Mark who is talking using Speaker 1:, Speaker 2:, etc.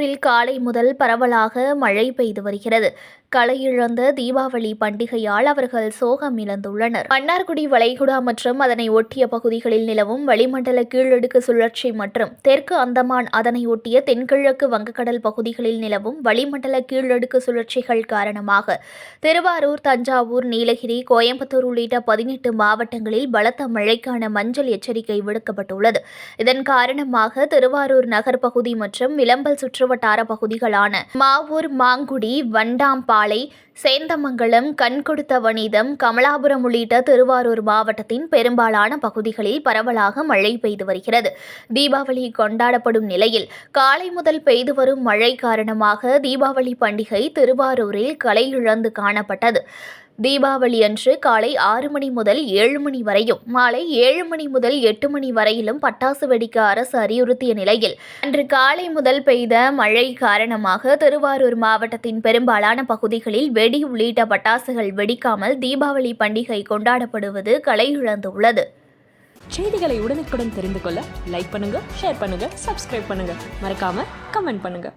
Speaker 1: காலை முதல் பரவலாக மழை பெய்து வருகிறது. களையிழந்த தீபாவளி பண்டிகையால் அவர்கள் சோகம் இழந்துள்ளனர். மன்னார்குடி வளைகுடா மற்றும் அதனை ஒட்டிய பகுதிகளில் நிலவும் வளிமண்டல கீழடுக்கு சுழற்சி மற்றும் தெற்கு அந்தமான் அதனை ஒட்டிய தென்கிழக்கு வங்கக்கடல் பகுதிகளில் நிலவும் வளிமண்டல கீழடுக்கு சுழற்சிகள் காரணமாக திருவாரூர் தஞ்சாவூர் நீலகிரி கோயம்புத்தூர் உள்ளிட்ட பதினெட்டு மாவட்டங்களில் பலத்த மழைக்கான மஞ்சள் எச்சரிக்கை விடுக்கப்பட்டுள்ளது. இதன் காரணமாக திருவாரூர் நகர் பகுதி மற்றும் விளம்பல் சுற்று சுற்றுவட்டார பகுதிகளான மாவூர் மாங்குடி வண்டாம்பாளை சேந்தமங்கலம் கண்கொடுத்த வனிதம் கமலாபுரம் உள்ளிட்ட திருவாரூர் மாவட்டத்தின் பெரும்பாலான பகுதிகளில் பரவலாக மழை பெய்து வருகிறது. தீபாவளி கொண்டாடப்படும் நிலையில் காலை முதல் பெய்து வரும் மழை காரணமாக தீபாவளி பண்டிகை திருவாரூரில் களை இழந்து காணப்பட்டது. தீபாவளி அன்று காலை ஆறு மணி முதல் ஏழு மணி வரையும் மாலை ஏழு மணி முதல் எட்டு மணி வரையிலும் பட்டாசு வெடிக்க அரசு அறிவுறுத்திய நிலையில் அன்று காலை முதல் பெய்த மழை காரணமாக திருவாரூர் மாவட்டத்தின் பெரும்பாலான பகுதிகளில் வெடி உள்ளிட்ட பட்டாசுகள் வெடிக்காமல் தீபாவளி பண்டிகை கொண்டாடப்படுவது களை இழந்துள்ளது.
Speaker 2: செய்திகளை உடனுக்குடன் தெரிந்து கொள்ள லைக் பண்ணுங்க ஷேர் பண்ணுங்க சப்ஸ்கிரைப் பண்ணுங்க. மறக்காம கமெண்ட் பண்ணுங்க.